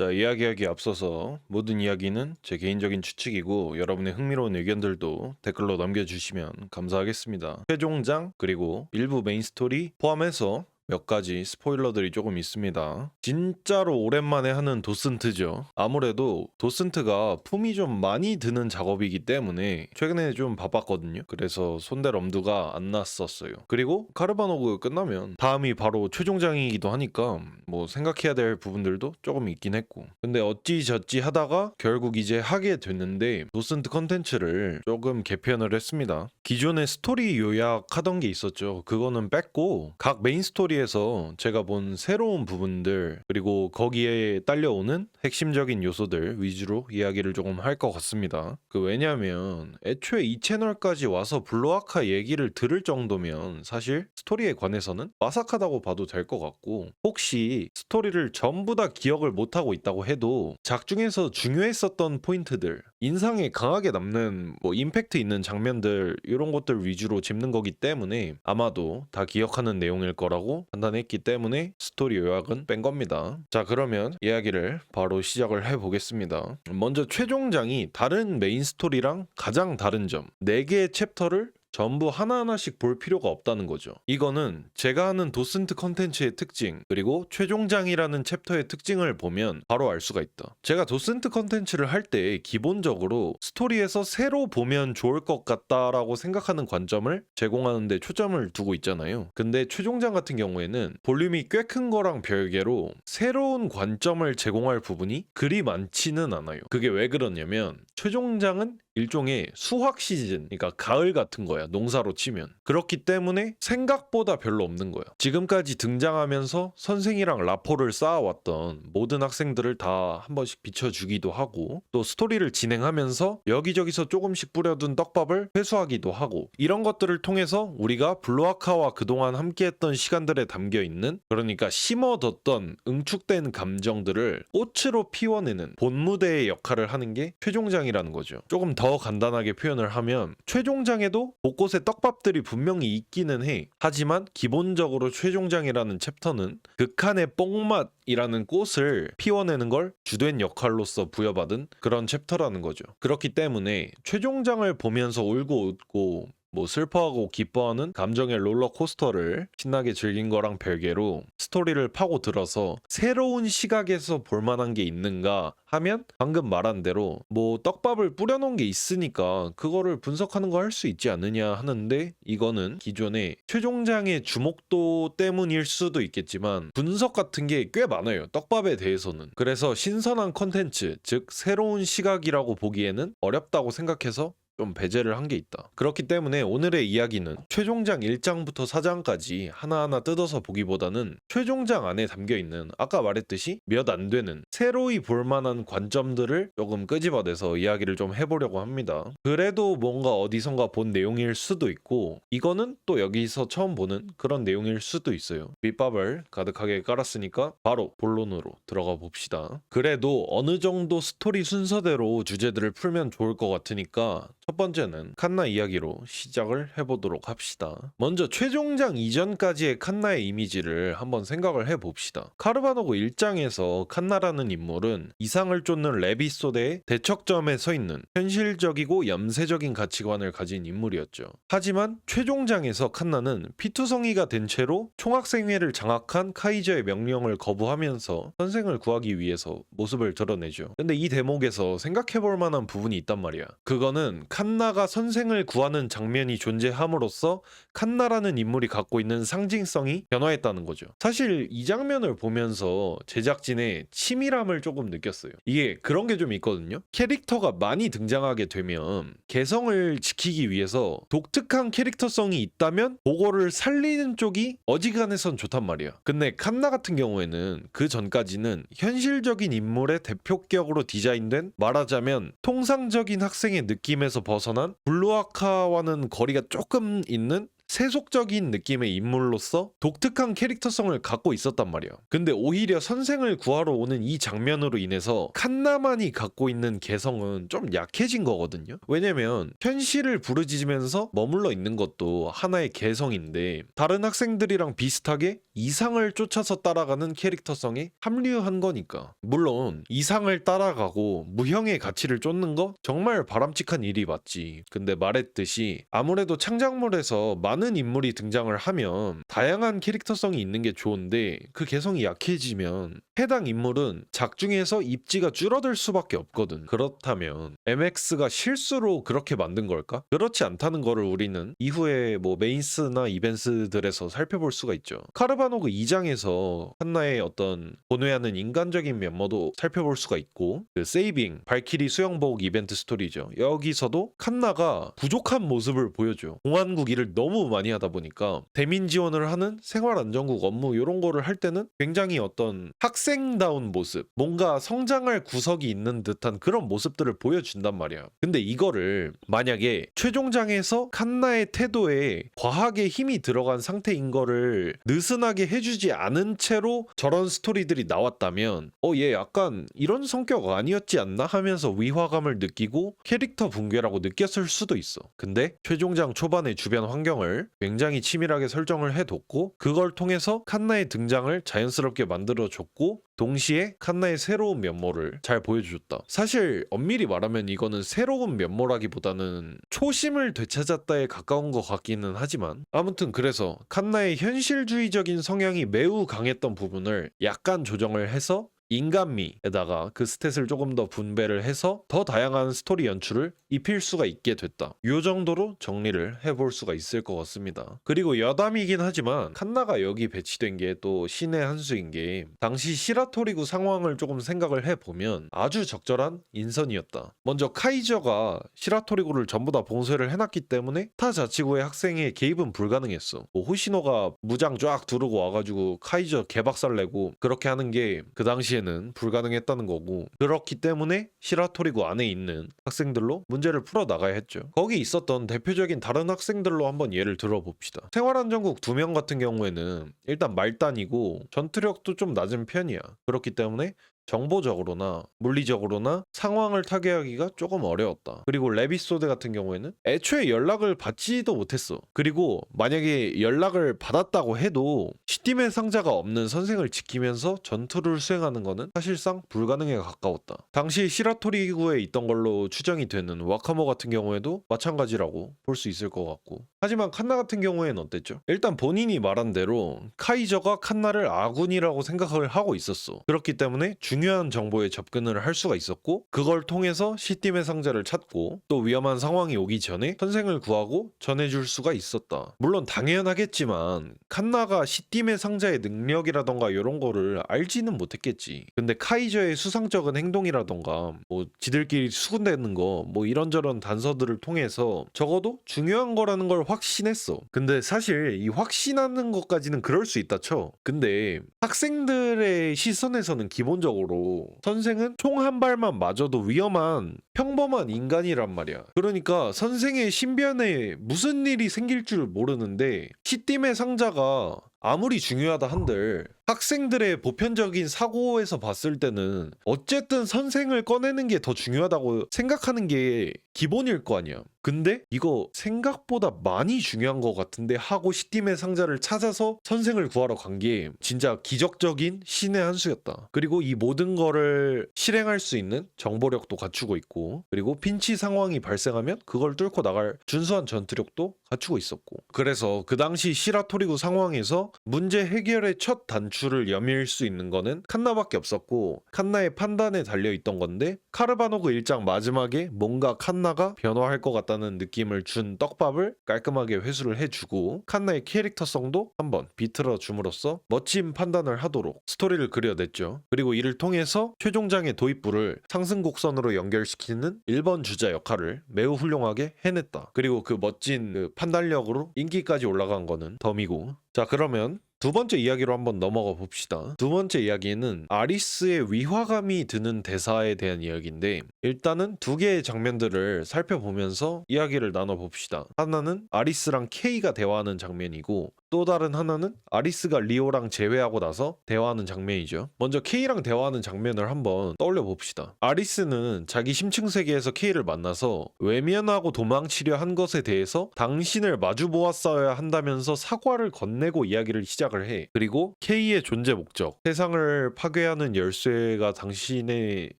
자, 이야기하기 앞서서 모든 이야기는 제 개인적인 추측이고 여러분의 흥미로운 의견들도 댓글로 남겨주시면 감사하겠습니다. 최종장 그리고 일부 메인 스토리 포함해서 몇 가지 스포일러들이 조금 있습니다. 진짜로 오랜만에 하는 도슨트죠. 아무래도 도슨트가 품이 좀 많이 드는 작업이기 때문에 최근에 좀 바빴거든요. 그래서 손댈 엄두가 안 났었어요. 그리고 카르바노그 끝나면 다음이 바로 최종장이기도 하니까 뭐 생각해야 될 부분들도 조금 있긴 했고. 근데 어찌저찌 하다가 결국 이제 하게 됐는데 도슨트 컨텐츠를 조금 개편을 했습니다. 기존에 스토리 요약하던 게 있었죠. 그거는 뺐고 각 메인 스토리 에서 제가 본 새로운 부분들 그리고 거기에 딸려오는 핵심적인 요소들 위주로 이야기를 조금 할 것 같습니다. 그 왜냐면 애초에 이 채널까지 와서 블루아카 얘기를 들을 정도면 사실 스토리에 관해서는 와삭하다고 봐도 될 것 같고 혹시 스토리를 전부 다 기억을 못하고 있다고 해도 작중에서 중요했었던 포인트들 인상에 강하게 남는 뭐 임팩트 있는 장면들 이런 것들 위주로 짚는 거기 때문에 아마도 다 기억하는 내용일 거라고 판단했기 때문에 스토리 요약은 뺀 겁니다. 자 그러면 이야기를 바로 시작을 해보겠습니다. 먼저 최종장이 다른 메인 스토리랑 가장 다른 점 4개의 챕터를 전부 하나하나씩 볼 필요가 없다는 거죠. 이거는 제가 하는 도슨트 컨텐츠의 특징, 그리고 최종장이라는 챕터의 특징을 보면 바로 알 수가 있다. 제가 도슨트 컨텐츠를 할 때 기본적으로 스토리에서 새로 보면 좋을 것 같다라고 생각하는 관점을 제공하는데 초점을 두고 있잖아요. 근데 최종장 같은 경우에는 볼륨이 꽤 큰 거랑 별개로 새로운 관점을 제공할 부분이 그리 많지는 않아요. 그게 왜 그러냐면 최종장은 일종의 수확 시즌, 그러니까 가을 같은 거야. 농사로 치면. 그렇기 때문에 생각보다 별로 없는 거야. 지금까지 등장하면서 선생이랑 라포를 쌓아왔던 모든 학생들을 다 한 번씩 비춰주기도 하고 또 스토리를 진행하면서 여기저기서 조금씩 뿌려둔 떡밥을 회수하기도 하고 이런 것들을 통해서 우리가 블루아카와 그동안 함께했던 시간들에 담겨 있는 그러니까 심어뒀던 응축된 감정들을 꽃으로 피워내는 본무대의 역할을 하는 게 최종장이라는 거죠. 조금 더 간단하게 표현을 하면 최종장에도 곳곳에 떡밥들이 분명히 있기는 해. 하지만 기본적으로 최종장이라는 챕터는 극한의 뽕맛이라는 꽃을 피워내는 걸 주된 역할로서 부여받은 그런 챕터라는 거죠. 그렇기 때문에 최종장을 보면서 울고 웃고 뭐 슬퍼하고 기뻐하는 감정의 롤러코스터를 신나게 즐긴 거랑 별개로 스토리를 파고 들어서 새로운 시각에서 볼 만한 게 있는가 하면 방금 말한 대로 뭐 떡밥을 뿌려놓은 게 있으니까 그거를 분석하는 거 할 수 있지 않느냐 하는데 이거는 기존의 최종장의 주목도 때문일 수도 있겠지만 분석 같은 게 꽤 많아요 떡밥에 대해서는. 그래서 신선한 컨텐츠 즉 새로운 시각이라고 보기에는 어렵다고 생각해서 좀 배제를 한 게 있다. 그렇기 때문에 오늘의 이야기는 최종장 1장부터 4장까지 하나하나 뜯어서 보기보다는 최종장 안에 담겨 있는 아까 말했듯이 몇 안 되는 새로이 볼 만한 관점들을 조금 끄집어내서 이야기를 좀 해보려고 합니다. 그래도 뭔가 어디선가 본 내용일 수도 있고 이거는 또 여기서 처음 보는 그런 내용일 수도 있어요. 밑밥을 가득하게 깔았으니까 바로 본론으로 들어가 봅시다. 그래도 어느 정도 스토리 순서대로 주제들을 풀면 좋을 것 같으니까 첫 번째는 칸나 이야기로 시작을 해보도록 합시다. 먼저 최종장 이전까지의 칸나의 이미지를 한번 생각을 해봅시다. 카르바노고 1장에서 칸나라는 인물은 이상을 쫓는 레비소대의 대척점에 서 있는 현실적이고 염세적인 가치관을 가진 인물이었죠. 하지만 최종장에서 칸나는 피투성이가 된 채로 총학생회를 장악한 카이저의 명령을 거부하면서 선생을 구하기 위해서 모습을 드러내죠. 근데 이 대목에서 생각해볼 만한 부분이 있단 말이야. 그거는 칸나가 선생을 구하는 장면이 존재함으로써 칸나라는 인물이 갖고 있는 상징성이 변화했다는 거죠. 사실 이 장면을 보면서 제작진의 치밀함을 조금 느꼈어요. 이게 그런 게 좀 있거든요. 캐릭터가 많이 등장하게 되면 개성을 지키기 위해서 독특한 캐릭터성이 있다면 그거를 살리는 쪽이 어지간해선 좋단 말이야. 근데 칸나 같은 경우에는 그 전까지는 현실적인 인물의 대표격으로 디자인된 말하자면 통상적인 학생의 느낌에서 벗어난 블루아카와는 거리가 조금 있는 세속적인 느낌의 인물로서 독특한 캐릭터성을 갖고 있었단 말이야. 근데 오히려 선생을 구하러 오는 이 장면으로 인해서 칸나만이 갖고 있는 개성은 좀 약해진 거거든요. 왜냐면 현실을 부르짖으면서 머물러 있는 것도 하나의 개성인데 다른 학생들이랑 비슷하게 이상을 쫓아서 따라가는 캐릭터성에 합류한 거니까. 물론 이상을 따라가고 무형의 가치를 쫓는 거 정말 바람직한 일이 맞지. 근데 말했듯이 아무래도 창작물에서 많은 인물이 등장을 하면 다양한 캐릭터성이 있는 게 좋은데 그 개성이 약해지면 해당 인물은 작중에서 입지가 줄어들 수밖에 없거든. 그렇다면 MX가 실수로 그렇게 만든 걸까? 그렇지 않다는 거를 우리는 이후에 뭐 메인스나 이벤트들에서 살펴볼 수가 있죠. 카르바노그 2장에서 한나의 어떤 본회하는 인간적인 면모도 살펴볼 수가 있고 그 세이빙 발키리 수영복 이벤트 스토리죠. 여기서도 칸나가 부족한 모습을 보여줘. 공안국 일을 너무 많이 하다 보니까 대민 지원을 하는 생활안전국 업무 이런 거를 할 때는 굉장히 어떤 학생 다운 모습, 뭔가 성장할 구석이 있는 듯한 그런 모습들을 보여준단 말이야. 근데 이거를 만약에 최종장에서 칸나의 태도에 과하게 힘이 들어간 상태인 거를 느슨하게 해주지 않은 채로 저런 스토리들이 나왔다면 어 얘 약간 이런 성격 아니었지 않나 하면서 위화감을 느끼고 캐릭터 붕괴라고 느꼈을 수도 있어. 근데 최종장 초반의 주변 환경을 굉장히 치밀하게 설정을 해뒀고 그걸 통해서 칸나의 등장을 자연스럽게 만들어줬고 동시에 칸나의 새로운 면모를 잘 보여줬다. 사실 엄밀히 말하면 이거는 새로운 면모라기보다는 초심을 되찾았다에 가까운 것 같기는 하지만 아무튼 그래서 칸나의 현실주의적인 성향이 매우 강했던 부분을 약간 조정을 해서 인간미에다가 그 스탯을 조금 더 분배를 해서 더 다양한 스토리 연출을 입힐 수가 있게 됐다. 요 정도로 정리를 해볼 수가 있을 것 같습니다. 그리고 여담이긴 하지만 칸나가 여기 배치된 게 또 신의 한 수인 게 당시 시라토리구 상황을 조금 생각을 해보면 아주 적절한 인선이었다. 먼저 카이저가 시라토리구를 전부 다 봉쇄를 해놨기 때문에 타 자치구의 학생의 개입은 불가능했어. 뭐 호시노가 무장 쫙 두르고 와가지고 카이저 개박살 내고 그렇게 하는 게 그 당시 에는 불가능했다는 거고 그렇기 때문에 시라토리구 안에 있는 학생들로 문제를 풀어 나가야 했죠. 거기 있었던 대표적인 다른 학생들로 한번 예를 들어봅시다. 생활안전국 두 명 같은 경우에는 일단 말단이고 전투력도 좀 낮은 편이야. 그렇기 때문에 정보적으로나 물리적으로나 상황을 타개하기가 조금 어려웠다. 그리고 레비소드 같은 경우에는 애초에 연락을 받지도 못했어. 그리고 만약에 연락을 받았다고 해도 시팀의 상자가 없는 선생을 지키면서 전투를 수행하는 것은 사실상 불가능에 가까웠다. 당시 시라토리구에 있던 걸로 추정이 되는 와카모 같은 경우에도 마찬가지라고 볼 수 있을 것 같고 하지만 칸나 같은 경우에는 어땠죠? 일단 본인이 말한 대로 카이저가 칸나를 아군이라고 생각을 하고 있었어. 그렇기 때문에 중요한 정보에 접근을 할 수가 있었고 그걸 통해서 시팀의 상자를 찾고 또 위험한 상황이 오기 전에 선생을 구하고 전해줄 수가 있었다. 물론 당연하겠지만 칸나가 시팀의 상자의 능력이라던가 이런 거를 알지는 못했겠지. 근데 카이저의 수상적인 행동이라던가 뭐 지들끼리 수군대는 거 뭐 이런저런 단서들을 통해서 적어도 중요한 거라는 걸 확신했어. 근데 사실 이 확신하는 것까지는 그럴 수 있다 쳐. 근데 학생들의 시선에서는 기본적으로 선생은 총 한 발만 맞아도 위험한 평범한 인간이란 말이야. 그러니까 선생의 신변에 무슨 일이 생길 줄 모르는데 시팀의 상자가 아무리 중요하다 한들 학생들의 보편적인 사고에서 봤을 때는 어쨌든 선생을 꺼내는 게 더 중요하다고 생각하는 게 기본일 거 아니야. 근데 이거 생각보다 많이 중요한 것 같은데 하고 시팀의 상자를 찾아서 선생을 구하러 간 게 진짜 기적적인 신의 한 수였다. 그리고 이 모든 거를 실행할 수 있는 정보력도 갖추고 있고 그리고 핀치 상황이 발생하면 그걸 뚫고 나갈 준수한 전투력도 갖추고 있었고 그래서 그 당시 시라토리구 상황에서 문제 해결의 첫 단추를 여밀 수 있는 거는 칸나밖에 없었고 칸나의 판단에 달려 있던 건데 카르바노그 일장 마지막에 뭔가 칸나가 변화할 것 같다는 느낌을 준 떡밥을 깔끔하게 회수를 해주고 칸나의 캐릭터성도 한번 비틀어 줌으로써 멋진 판단을 하도록 스토리를 그려냈죠. 그리고 이를 통해서 최종장의 도입부를 상승 곡선으로 연결시키는 1번 주자 역할을 매우 훌륭하게 해냈다. 그리고 그 멋진 그 판단력으로 인기까지 올라간 거는 덤이고 자 그러면 두 번째 이야기로 한번 넘어가 봅시다. 두 번째 이야기는 아리스의 위화감이 드는 대사에 대한 이야기인데 일단은 두 개의 장면들을 살펴보면서 이야기를 나눠 봅시다. 하나는 아리스랑 케이가 대화하는 장면이고 또 다른 하나는 아리스가 리오랑 재회하고 나서 대화하는 장면이죠. 먼저 K랑 대화하는 장면을 한번 떠올려 봅시다. 아리스는 자기 심층 세계에서 K를 만나서 외면하고 도망치려 한 것에 대해서 당신을 마주 보았어야 한다면서 사과를 건네고 이야기를 시작을 해. 그리고 K의 존재 목적, 세상을 파괴하는 열쇠가 당신의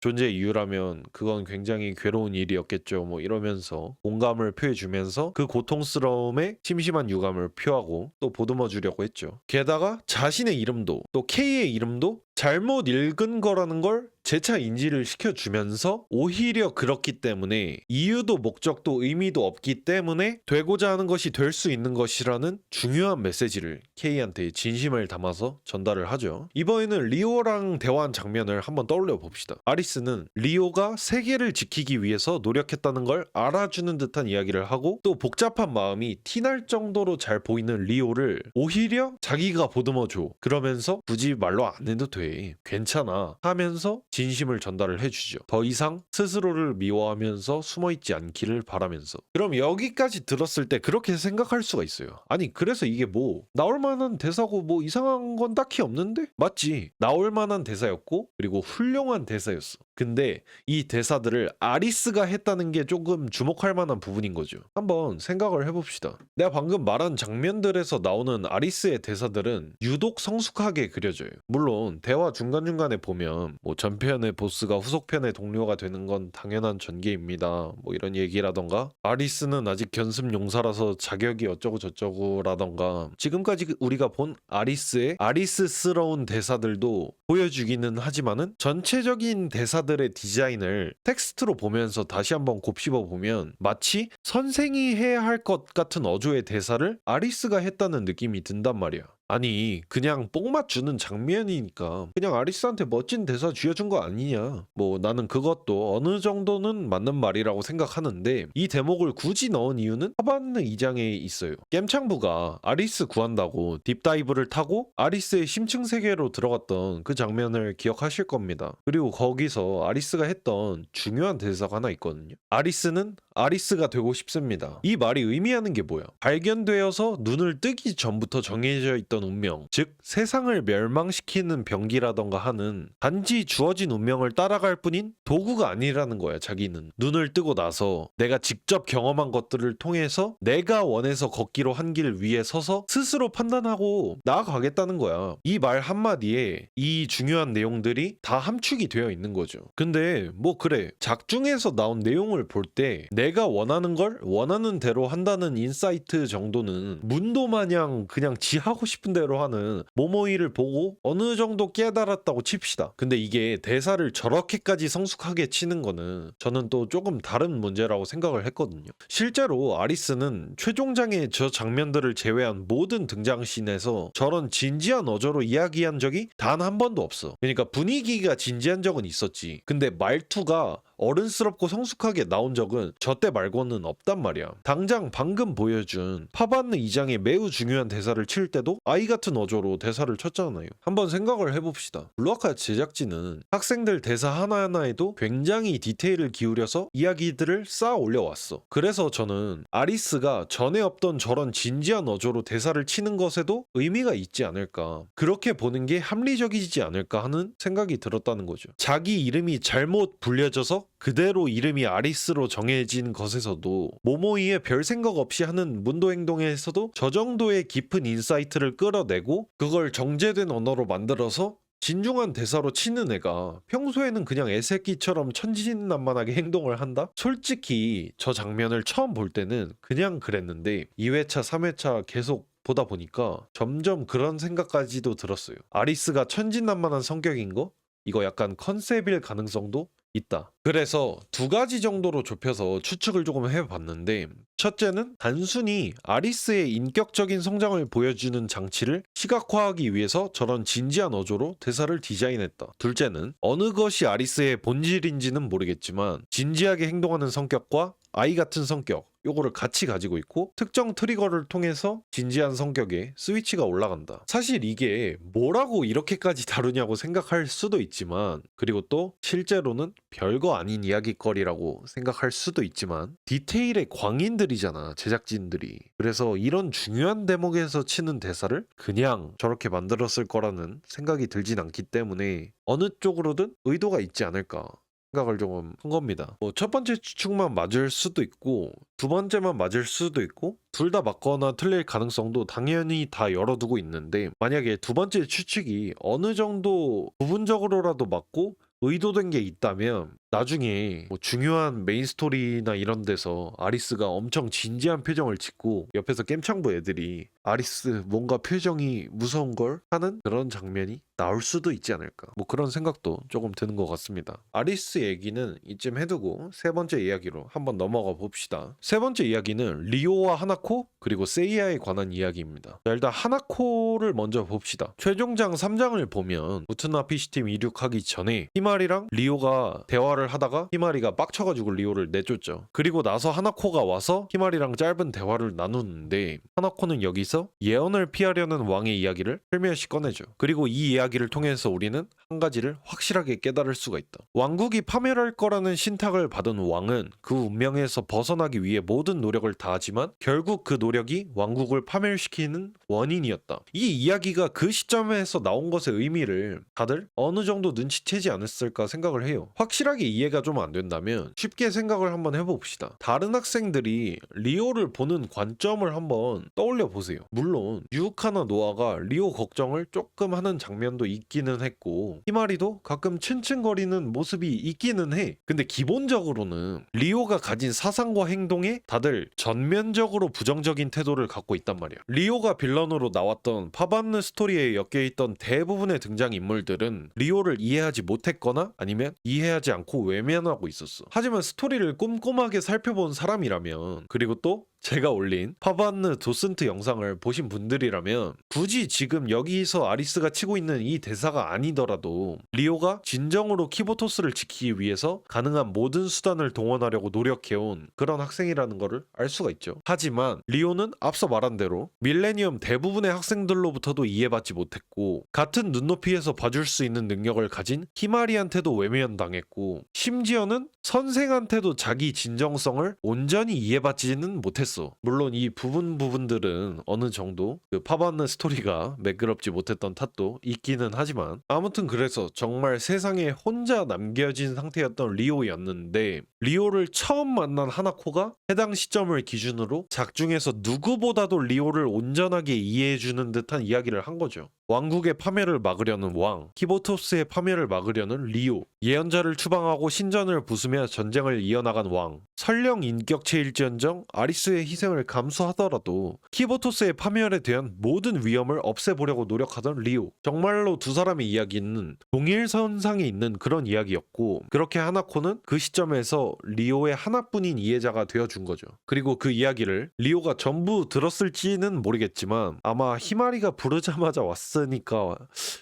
존재 이유라면 그건 굉장히 괴로운 일이었겠죠. 뭐 이러면서 공감을 표해주면서 그 고통스러움에 심심한 유감을 표하고 또 보듬어 주려고 했죠. 게다가 자신의 이름도 또 K의 이름도 잘못 읽은 거라는 걸 재차 인지를 시켜주면서 오히려 그렇기 때문에 이유도 목적도 의미도 없기 때문에 되고자 하는 것이 될 수 있는 것이라는 중요한 메시지를 K한테 진심을 담아서 전달을 하죠. 이번에는 리오랑 대화한 장면을 한번 떠올려 봅시다. 아리스는 리오가 세계를 지키기 위해서 노력했다는 걸 알아주는 듯한 이야기를 하고 또 복잡한 마음이 티날 정도로 잘 보이는 리오를 오히려 자기가 보듬어줘. 그러면서 굳이 말로 안 해도 돼. 괜찮아. 하면서 진심을 전달을 해주죠. 더 이상 스스로를 미워하면서 숨어있지 않기를 바라면서. 그럼 여기까지 들었을 때 그렇게 생각할 수가 있어요. 아니 그래서 이게 뭐 나올 만한 대사고 뭐 이상한 건 딱히 없는데? 맞지. 나올 만한 대사였고 그리고 훌륭한 대사였어. 근데 이 대사들을 아리스가 했다는 게 조금 주목할 만한 부분인 거죠. 한번 생각을 해봅시다. 내가 방금 말한 장면들에서 나오는 아리스의 대사들은 유독 성숙하게 그려져요. 물론 대화 중간중간에 보면 뭐 전편 의 보스가 후속편의 동료가 되는 건 당연한 전개입니다. 뭐 이런 얘기라던가 아리스는 아직 견습 용사라서 자격이 어쩌고 저쩌고라던가 지금까지 우리가 본 아리스의 아리스스러운 대사들도 보여주기는 하지만은 전체적인 대사들의 디자인을 텍스트로 보면서 다시 한번 곱씹어 보면 마치 선생이 해야 할 것 같은 어조의 대사를 아리스가 했다는 느낌이 든단 말이야. 아니 그냥 뽕 맞주는 장면이니까 그냥 아리스한테 멋진 대사 쥐어준 거 아니냐. 뭐 나는 그것도 어느 정도는 맞는 말이라고 생각하는데 이 대목을 굳이 넣은 이유는 하반느 2장에 있어요. 겜창부가 아리스 구한다고 딥다이브를 타고 아리스의 심층 세계로 들어갔던 그 장면을 기억하실 겁니다. 그리고 거기서 아리스가 했던 중요한 대사가 하나 있거든요. 아리스는 아리스가 되고 싶습니다. 이 말이 의미하는 게 뭐야? 발견되어서 눈을 뜨기 전부터 정해져 있던 운명, 즉 세상을 멸망시키는 병기라던가 하는 단지 주어진 운명을 따라갈 뿐인 도구가 아니라는 거야 자기는. 눈을 뜨고 나서 내가 직접 경험한 것들을 통해서 내가 원해서 걷기로 한 길 위에 서서 스스로 판단하고 나아가겠다는 거야. 이 말 한마디에 이 중요한 내용들이 다 함축이 되어 있는 거죠. 근데 뭐 그래 작중에서 나온 내용을 볼때 내가 원하는 걸 원하는 대로 한다는 인사이트 정도는 문도 마냥 그냥 지 하고 싶은 대로 하는 모모이를 보고 어느 정도 깨달았다고 칩시다. 근데 이게 대사를 저렇게까지 성숙하게 치는 거는 저는 또 조금 다른 문제라고 생각을 했거든요. 실제로 아리스는 최종장의 저 장면들을 제외한 모든 등장신에서 저런 진지한 어조로 이야기한 적이 단 한 번도 없어. 그러니까 분위기가 진지한 적은 있었지. 근데 말투가 어른스럽고 성숙하게 나온 적은 저때 말고는 없단 말이야. 당장 방금 보여준 파반느 2장의 매우 중요한 대사를 칠 때도 아이 같은 어조로 대사를 쳤잖아요. 한번 생각을 해봅시다. 블루아카 제작진은 학생들 대사 하나하나에도 굉장히 디테일을 기울여서 이야기들을 쌓아 올려왔어. 그래서 저는 아리스가 전에 없던 저런 진지한 어조로 대사를 치는 것에도 의미가 있지 않을까. 그렇게 보는 게 합리적이지 않을까 하는 생각이 들었다는 거죠. 자기 이름이 잘못 불려져서 그대로 이름이 아리스로 정해진 것에서도 모모이의 별 생각 없이 하는 문도 행동에서도 저 정도의 깊은 인사이트를 끌어내고 그걸 정제된 언어로 만들어서 진중한 대사로 치는 애가 평소에는 그냥 애새끼처럼 천진난만하게 행동을 한다? 솔직히 저 장면을 처음 볼 때는 그냥 그랬는데 2회차, 3회차 계속 보다 보니까 점점 그런 생각까지도 들었어요. 아리스가 천진난만한 성격인 거? 이거 약간 컨셉일 가능성도 있다. 그래서 두 가지 정도로 좁혀서 추측을 조금 해봤는데 첫째는 단순히 아리스의 인격적인 성장을 보여주는 장치를 시각화하기 위해서 저런 진지한 어조로 대사를 디자인했다. 둘째는 어느 것이 아리스의 본질인지는 모르겠지만 진지하게 행동하는 성격과 아이 같은 성격 요거를 같이 가지고 있고 특정 트리거를 통해서 진지한 성격에 스위치가 올라간다. 사실 이게 뭐라고 이렇게까지 다루냐고 생각할 수도 있지만 그리고 또 실제로는 별거 아닌 이야기거리라고 생각할 수도 있지만 디테일의 광인들이잖아 제작진들이. 그래서 이런 중요한 대목에서 치는 대사를 그냥 저렇게 만들었을 거라는 생각이 들진 않기 때문에 어느 쪽으로든 의도가 있지 않을까 생각을 조금 한 겁니다. 뭐 첫 번째 추측만 맞을 수도 있고 두 번째만 맞을 수도 있고 둘 다 맞거나 틀릴 가능성도 당연히 다 열어두고 있는데 만약에 두 번째 추측이 어느 정도 부분적으로라도 맞고 의도된 게 있다면 나중에 뭐 중요한 메인 스토리나 이런 데서 아리스가 엄청 진지한 표정을 짓고 옆에서 겜창부 애들이 아리스 뭔가 표정이 무서운 걸 하는 그런 장면이 나올 수도 있지 않을까. 뭐 그런 생각도 조금 드는 것 같습니다. 아리스 얘기는 이쯤 해두고 세 번째 이야기로 한번 넘어가 봅시다. 세 번째 이야기는 리오와 하나코 그리고 세이야에 관한 이야기입니다. 자, 일단 하나코를 먼저 봅시다. 최종장 3장을 보면 무트나 피시팀 이륙하기 전에 히마리랑 리오가 대화 를 하다가 히마리가 빡쳐가지고 리오를 내쫓죠 그리고 나서 하나코가 와서 히마리랑 짧은 대화를 나누는데 하나코는 여기서 예언을 피하려는 왕의 이야기를 슬며시 꺼내죠 그리고 이 이야기를 통해서 우리는 한 가지를 확실하게 깨달을 수가 있다. 왕국이 파멸할 거라는 신탁을 받은 왕은 그 운명에서 벗어나기 위해 모든 노력을 다하지만 결국 그 노력이 왕국을 파멸시키는 원인이었다. 이 이야기가 그 시점에서 나온 것의 의미를 다들 어느 정도 눈치채지 않았을까 생각을 해요. 확실하게 이해가 좀 안 된다면 쉽게 생각을 한번 해봅시다. 다른 학생들이 리오를 보는 관점을 한번 떠올려 보세요. 물론 유카나 노아가 리오 걱정을 조금 하는 장면도 있기는 했고 히마리도 가끔 츤츤거리는 모습이 있기는 해. 근데 기본적으로는 리오가 가진 사상과 행동에 다들 전면적으로 부정적인 태도를 갖고 있단 말이야. 리오가 빌런으로 나왔던 파반느 스토리에 엮여 있던 대부분의 등장인물들은 리오를 이해하지 못했거나 아니면 이해하지 않고 외면하고 있었어. 하지만 스토리를 꼼꼼하게 살펴본 사람이라면 그리고 또 제가 올린 파반느 도슨트 영상을 보신 분들이라면 굳이 지금 여기서 아리스가 치고 있는 이 대사가 아니더라도 리오가 진정으로 키보토스를 지키기 위해서 가능한 모든 수단을 동원하려고 노력해온 그런 학생이라는 것을 알 수가 있죠. 하지만 리오는 앞서 말한 대로 밀레니엄 대부분의 학생들로부터도 이해받지 못했고 같은 눈높이에서 봐줄 수 있는 능력을 가진 히마리한테도 외면당했고 심지어는 선생한테도 자기 진정성을 온전히 이해받지는 못했 어. 물론 이 부분 부분들은 어느 정도 그 파바느 스토리가 매끄럽지 못했던 탓도 있기는 하지만 아무튼 그래서 정말 세상에 혼자 남겨진 상태였던 리오였는데 리오를 처음 만난 하나코가 해당 시점을 기준으로 작중에서 누구보다도 리오를 온전하게 이해해주는 듯한 이야기를 한 거죠. 왕국의 파멸을 막으려는 왕, 키보토스의 파멸을 막으려는 리오, 예언자를 추방하고 신전을 부수며 전쟁을 이어나간 왕, 설령 인격체일지언정 아리스의 희생을 감수하더라도 키보토스의 파멸에 대한 모든 위험을 없애보려고 노력하던 리오. 정말로 두 사람의 이야기는 동일 선상에 있는 그런 이야기였고 그렇게 하나코는 그 시점에서 리오의 하나뿐인 이해자가 되어준 거죠. 그리고 그 이야기를 리오가 전부 들었을지는 모르겠지만 아마 히마리가 부르자마자 왔으니까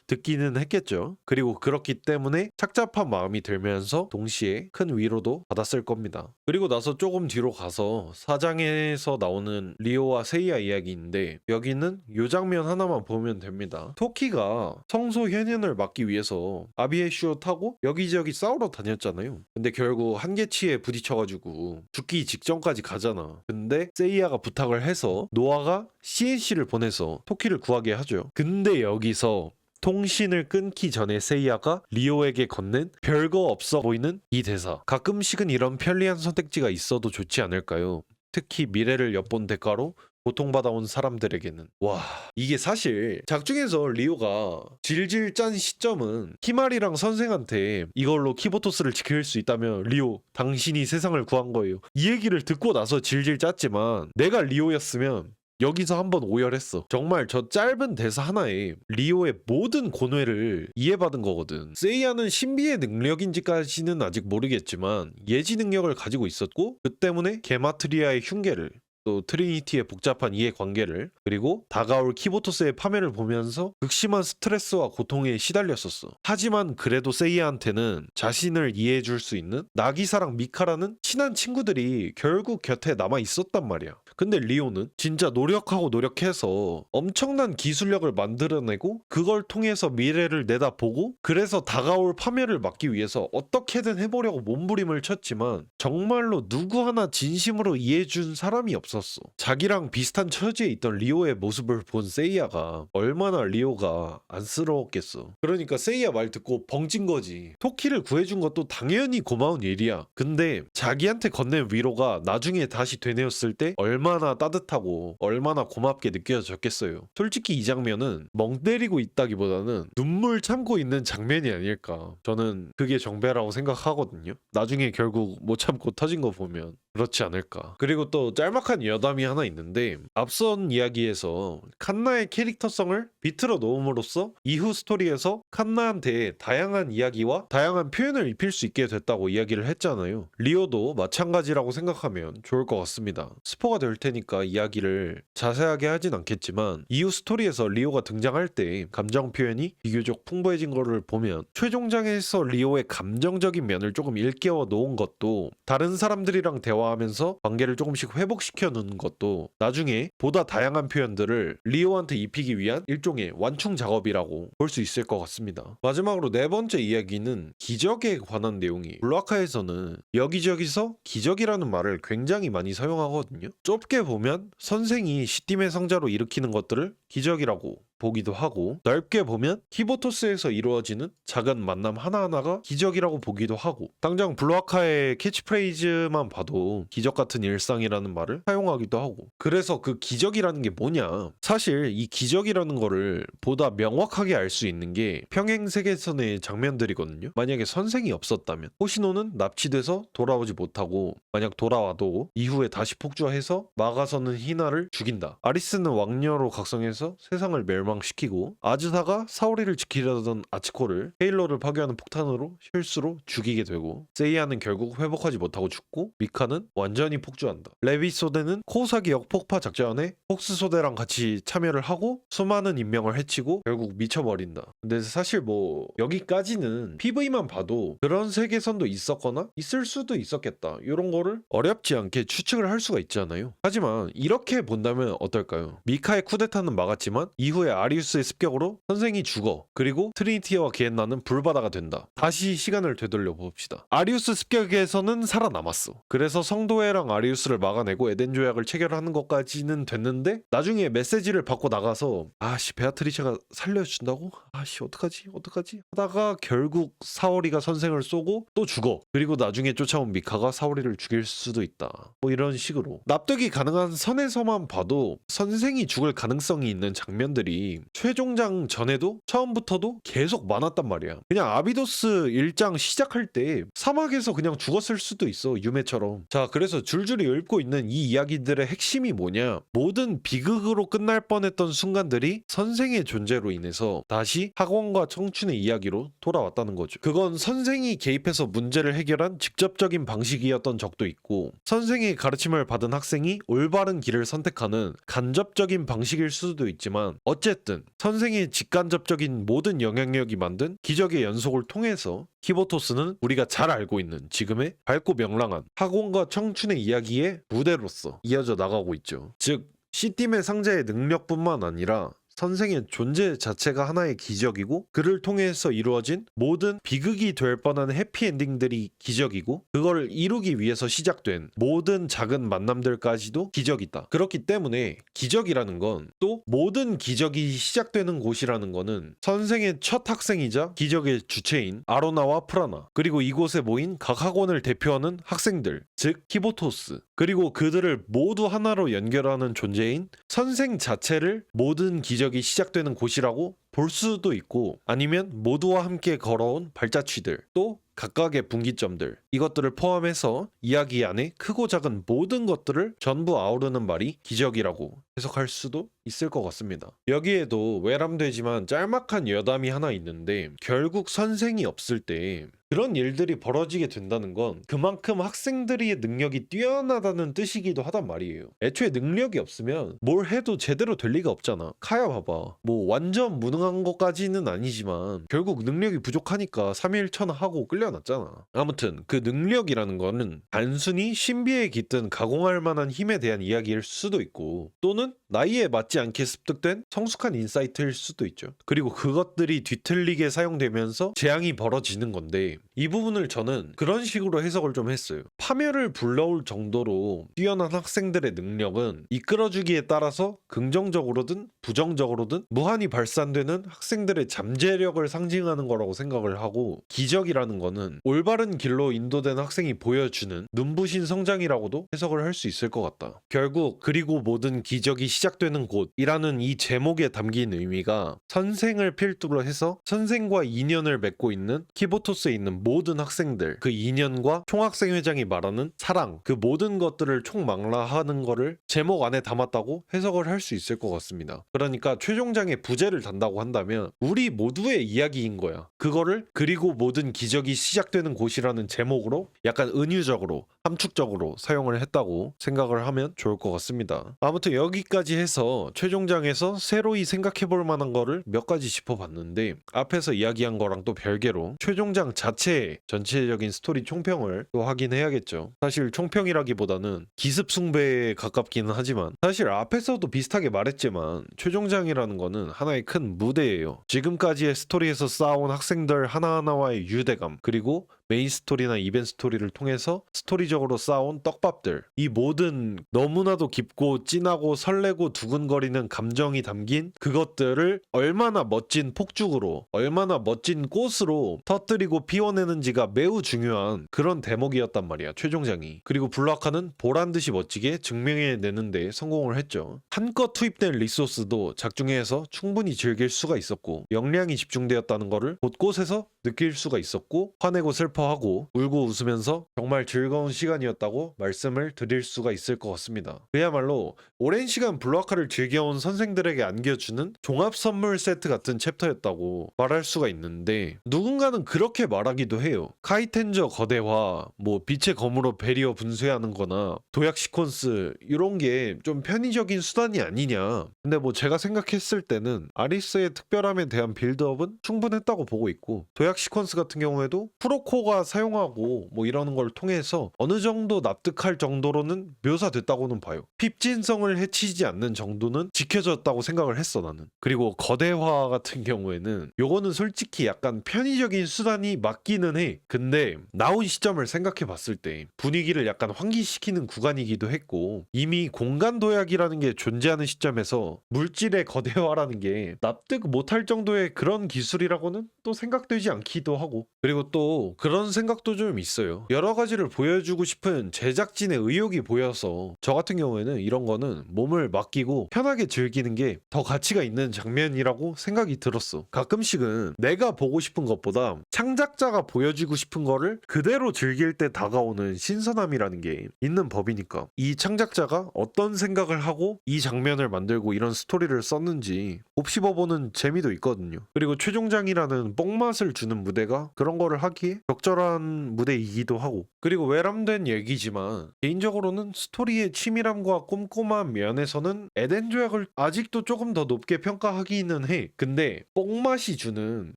듣기는 했겠죠. 그리고 그렇기 때문에 착잡한 마음이 들면서 동시에 큰 위로도 받았을 겁니다. 그리고 나서 조금 뒤로 가서 사장에서 나오는 리오와 세이야 이야기인데 여기는 요 장면 하나만 보면 됩니다. 토키가 성소 현현을 막기 위해서 아비에슈어 타고 여기저기 싸우러 다녔잖아요. 근데 결국 한계 치에 부딪혀가지고 죽기 직전까지 가잖아. 근데 세이야가 부탁을 해서 노아가 CNC를 보내서 토키를 구하게 하죠. 근데 여기서 통신을 끊기 전에 세이야가 리오에게 건넨 별거 없어 보이는 이 대사. 가끔씩은 이런 편리한 선택지가 있어도 좋지 않을까요? 특히 미래를 엿본 대가로 고통받아온 사람들에게는 와 이게 사실 작중에서 리오가 질질 짠 시점은 히마리랑 선생한테 이걸로 키보토스를 지킬 수 있다면 리오 당신이 세상을 구한 거예요 이 얘기를 듣고 나서 질질 짰지만 내가 리오였으면 여기서 한번 오열했어. 정말 저 짧은 대사 하나에 리오의 모든 고뇌를 이해받은 거거든. 세이야는 신비의 능력인지까지는 아직 모르겠지만 예지 능력을 가지고 있었고 그 때문에 게마트리아의 흉계를 또 트리니티의 복잡한 이해관계를 그리고 다가올 키보토스의 파멸을 보면서 극심한 스트레스와 고통에 시달렸었어. 하지만 그래도 세이야한테는 자신을 이해해줄 수 있는 나기사랑 미카라는 친한 친구들이 결국 곁에 남아 있었단 말이야. 근데 리오는 진짜 노력하고 노력해서 엄청난 기술력을 만들어내고 그걸 통해서 미래를 내다보고 그래서 다가올 파멸을 막기 위해서 어떻게든 해보려고 몸부림을 쳤지만 정말로 누구 하나 진심으로 이해해준 사람이 없 었어. 자기랑 비슷한 처지에 있던 리오의 모습을 본 세이야가 얼마나 리오가 안쓰러웠겠어. 그러니까 세이야 말 듣고 벙찐 거지. 토키를 구해준 것도 당연히 고마운 일이야. 근데 자기한테 건넨 위로가 나중에 다시 되뇌었을 때 얼마나 따뜻하고 얼마나 고맙게 느껴졌겠어요. 솔직히 이 장면은 멍 때리고 있다기보다는 눈물 참고 있는 장면이 아닐까. 저는 그게 정배라고 생각하거든요. 나중에 결국 못 참고 터진 거 보면 그렇지 않을까. 그리고 또 짤막한 여담이 하나 있는데 앞선 이야기에서 칸나의 캐릭터성을 비틀어 놓음으로써 이후 스토리에서 칸나한테 다양한 이야기와 다양한 표현을 입힐 수 있게 됐다고 이야기를 했잖아요. 리오도 마찬가지라고 생각하면 좋을 것 같습니다. 스포가 될 테니까 이야기를 자세하게 하진 않겠지만 이후 스토리에서 리오가 등장할 때 감정 표현이 비교적 풍부해진 거를 보면 최종장에서 리오의 감정적인 면을 조금 일깨워 놓은 것도 다른 사람들이랑 대화 하면서 관계를 조금씩 회복시켜 놓는 것도 나중에 보다 다양한 표현들을 리오한테 입히기 위한 일종의 완충 작업이라고 볼 수 있을 것 같습니다. 마지막으로 네 번째 이야기는 기적에 관한 내용이 블라카에서는 여기저기서 기적이라는 말을 굉장히 많이 사용하거든요. 좁게 보면 선생이 시딤의 성자로 일으키는 것들을 기적이라고 보기도 하고 넓게 보면 키보토스에서 이루어지는 작은 만남 하나하나가 기적이라고 보기도 하고 당장 블루아카의 캐치프레이즈만 봐도 기적 같은 일상이라는 말을 사용하기도 하고 그래서 그 기적이라는 게 뭐냐? 사실 이 기적이라는 거를 보다 명확하게 알 수 있는 게 평행 세계선의 장면들이거든요. 만약에 선생이 없었다면 호시노는 납치돼서 돌아오지 못하고 만약 돌아와도 이후에 다시 폭주해서 막아서는 히나를 죽인다. 아리스는 왕녀로 각성해서 세상을 멸망 시키고 아즈사가 사오리를 지키려던 아치코를 헤일러를 파괴하는 폭탄으로 실수로 죽이게 되고 세이야는 결국 회복하지 못하고 죽고 미카는 완전히 폭주한다. 레비소데는 코우사기 역폭파 작전에 폭스소대랑 같이 참여를 하고 수많은 인명을 해치고 결국 미쳐버린다. 근데 사실 뭐 여기까지는 PV만 봐도 그런 세계선도 있었거나 있을 수도 있었겠다. 이런 거를 어렵지 않게 추측을 할 수가 있잖아요. 하지만 이렇게 본다면 어떨까요? 미카의 쿠데타는 막았지만 이후에 아리우스의 습격으로 선생이 죽어. 그리고 트리니티와 기엔나는 불바다가 된다. 다시 시간을 되돌려 봅시다. 아리우스 습격에서는 살아남았어. 그래서 성도회랑 아리우스를 막아내고 에덴 조약을 체결하는 것까지는 됐는데 나중에 메시지를 받고 나가서 아씨 베아트리체가 살려준다고? 아씨 어떡하지? 어떡하지? 하다가 결국 사오리가 선생을 쏘고 또 죽어. 그리고 나중에 쫓아온 미카가 사오리를 죽일 수도 있다. 뭐 이런 식으로 납득이 가능한 선에서만 봐도 선생이 죽을 가능성이 있는 장면들이 최종장 전에도 처음부터도 계속 많았단 말이야. 그냥 아비도스 1장 시작할 때 사막에서 그냥 죽었을 수도 있어. 유메처럼. 자, 그래서 줄줄이 읊고 있는 이 이야기들의 핵심이 뭐냐? 모든 비극으로 끝날 뻔했던 순간들이 선생의 존재로 인해서 다시 학원과 청춘의 이야기로 돌아왔다는 거죠. 그건 선생이 개입해서 문제를 해결한 직접적인 방식이었던 적도 있고 선생의 가르침을 받은 학생이 올바른 길을 선택하는 간접적인 방식일 수도 있지만 어쨌든 선생의 직간접적인 모든 영향력이 만든 기적의 연속을 통해서 키보토스는 우리가 잘 알고 있는 지금의 밝고 명랑한 학원과 청춘의 이야기의 무대로서 이어져 나가고 있죠. 즉 C팀의 상자의 능력뿐만 아니라 선생의 존재 자체가 하나의 기적이고 그를 통해서 이루어진 모든 비극이 될 뻔한 해피엔딩들이 기적이고 그걸 이루기 위해서 시작된 모든 작은 만남들까지도 기적이다. 그렇기 때문에 기적이라는 건 또 모든 기적이 시작되는 곳이라는 거는 선생의 첫 학생이자 기적의 주체인 아로나와 프라나 그리고 이곳에 모인 각 학원을 대표하는 학생들 즉 키보토스 그리고 그들을 모두 하나로 연결하는 존재인 선생 자체를 모든 기적 이 시작되는 곳이라고 볼 수도 있고 아니면 모두와 함께 걸어온 발자취들 또 각각의 분기점들 이것들을 포함해서 이야기 안에 크고 작은 모든 것들을 전부 아우르는 말이 기적이라고 해석할 수도 있을 것 같습니다. 여기에도 외람되지만 짤막한 여담이 하나 있는데 결국 선생이 없을 때 그런 일들이 벌어지게 된다는 건 그만큼 학생들의 능력이 뛰어나다는 뜻이기도 하단 말이에요. 애초에 능력이 없으면 뭘 해도 제대로 될 리가 없잖아. 카야 봐봐. 뭐 완전 무능한 것까지는 아니지만 결국 능력이 부족하니까 3일천 하고 끌려났잖아. 아무튼 그 능력이라는 거는 단순히 신비에 깃든 가공할 만한 힘에 대한 이야기일 수도 있고 또는 나이에 맞지 않게 습득된 성숙한 인사이트일 수도 있죠. 그리고 그것들이 뒤틀리게 사용되면서 재앙이 벌어지는 건데 이 부분을 저는 그런 식으로 해석을 좀 했어요. 파멸을 불러올 정도로 뛰어난 학생들의 능력은 이끌어주기에 따라서 긍정적으로든 부정적으로든 무한히 발산되는 학생들의 잠재력을 상징하는 거라고 생각을 하고 기적이라는 거는 올바른 길로 인도된 학생이 보여주는 눈부신 성장이라고도 해석을 할 수 있을 것 같다. 결국 그리고 모든 기적이 시작되는 곳이라는 이 제목에 담긴 의미가 선생을 필두로 해서 선생과 인연을 맺고 있는 키보토스에 있는 모든 학생들 그 인연과 총학생회장이 말하는 사랑 그 모든 것들을 총망라하는 거를 제목 안에 담았다고 해석을 할 수 있을 것 같습니다. 그러니까 최종장의 부제를 단다고 한다면 우리 모두의 이야기인 거야. 그거를 그리고 모든 기적이 시작되는 곳이라는 제목으로 약간 은유적으로 함축적으로 사용을 했다고 생각을 하면 좋을 것 같습니다. 아무튼 여기까지 해서 최종장에서 새로이 생각해 볼 만한 거를 몇 가지 짚어봤는데 앞에서 이야기한 거랑 또 별개로 최종장 자 체의 전체적인 스토리 총평을 또 확인해야겠죠. 사실 총평이라기보다는 기습 숭배에 가깝기는 하지만 사실 앞에서도 비슷하게 말했지만 최종장이라는 거는 하나의 큰 무대예요. 지금까지의 스토리에서 쌓아온 학생들 하나하나와의 유대감 그리고 메인 스토리나 이벤트 스토리를 통해서 스토리적으로 쌓아온 떡밥들. 이 모든 너무나도 깊고 진하고 설레고 두근거리는 감정이 담긴 그것들을 얼마나 멋진 폭죽으로 얼마나 멋진 꽃으로 터뜨리고 피워내는지가 매우 중요한 그런 대목이었단 말이야 최종장이. 그리고 블루아카는 보란듯이 멋지게 증명해내는데 성공을 했죠. 한껏 투입된 리소스도 작중해서 충분히 즐길 수가 있었고 역량이 집중되었다는 거를 곳곳에서 느낄 수가 있었고 화내고 슬 퍼하고 울고 웃으면서 정말 즐거운 시간이었다고 말씀을 드릴 수가 있을 것 같습니다. 그야말로 오랜 시간 블루아카를 즐겨온 선생들에게 안겨주는 종합 선물 세트 같은 챕터였다고 말할 수가 있는데 누군가는 그렇게 말하기도 해요. 카이텐저 거대화, 뭐 빛의 검으로 베리어 분쇄하는 거나 도약 시퀀스 이런 게 좀 편의적인 수단이 아니냐. 근데 뭐 제가 생각했을 때는 아리스의 특별함에 대한 빌드업은 충분했다고 보고 있고 도약 시퀀스 같은 경우에도 프로코 가 사용하고 뭐 이러는 걸 통해서 어느 정도 납득할 정도로는 묘사됐다고는 봐요. 핍진성을 해치지 않는 정도는 지켜졌다고 생각을 했어 나는. 그리고 거대화 같은 경우에는 요거는 솔직히 약간 편의적인 수단이 맞기는 해. 근데 나온 시점을 생각해 봤을 때 분위기를 약간 환기시키는 구간이기도 했고 이미 공간 도약이라는 게 존재하는 시점에서 물질의 거대화라는 게 납득 못할 정도의 그런 기술이라고는 또 생각되지 않기도 하고 그리고 또 그런 생각도 좀 있어요. 여러 가지를 보여주고 싶은 제작진의 의욕이 보여서 저 같은 경우에는 이런 거는 몸을 맡기고 편하게 즐기는 게 더 가치가 있는 장면이라고 생각이 들었어. 가끔씩은 내가 보고 싶은 것보다 창작자가 보여주고 싶은 거를 그대로 즐길 때 다가오는 신선함이라는 게 있는 법이니까 이 창작자가 어떤 생각을 하고 이 장면을 만들고 이런 스토리를 썼는지 곱씹어보는 재미도 있거든요. 그리고 최종장이라는 뽕맛을 주는 무대가 그런 거를 하기에 적절한 무대이기도 하고 그리고 외람된 얘기지만 개인적으로는 스토리의 치밀함과 꼼꼼한 면에서는 에덴 조약을 아직도 조금 더 높게 평가하기는 해. 근데 뽕맛이 주는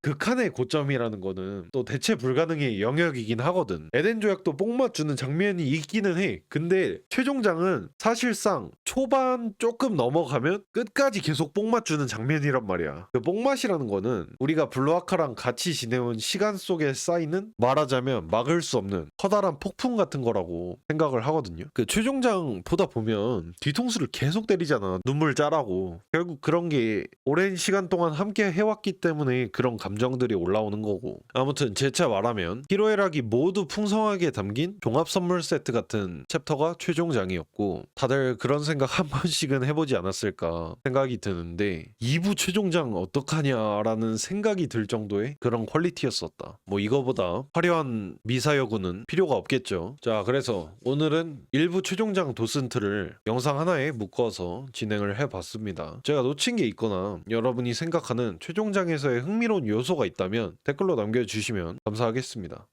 극한의 고점이라는 거는 또 대체 불가능의 영역이긴 하거든. 에덴 조약도 뽕맛 주는 장면이 있기는 해. 근데 최종장은 사실상 초반 조금 넘어가면 끝까지 계속 뽕맛 주는 장면이란 말이야. 그 뽕맛이라는 거는 우리가 블루아카랑 같이 지내온 시간 속에 쌓이는 말하자면 막을 수 없는 커다란 폭풍 같은 거라고 생각을 하거든요. 그 최종장 보다 보면 뒤통수를 계속 때리잖아. 눈물 짜라고. 결국 그런 게 오랜 시간 동안 함께 해왔기 때문에 그런 감정들이 올라오는 거고. 아무튼 재차 말하면 히로에락이 모두 풍성하게 담긴 종합 선물 세트 같은 챕터가 최종장이었고 다들 그런 생각 한 번씩은 해보지 않았을까 생각이 드는데 2부 최종장 어떡하냐라는 생각이 들 정도의 그런 퀄리티였었다. 뭐 이거보다 화려한 미사여구는 필요가 없 겠죠. 자 그래서 오늘은 1부 최종장 도슨트를 영상 하나에 묶어서 진행을 해봤습니다. 제가 놓친 게 있거나 여러분이 생각하는 최종장에서의 흥미로운 요소가 있다면 댓글로 남겨주시면 감사하겠습니다.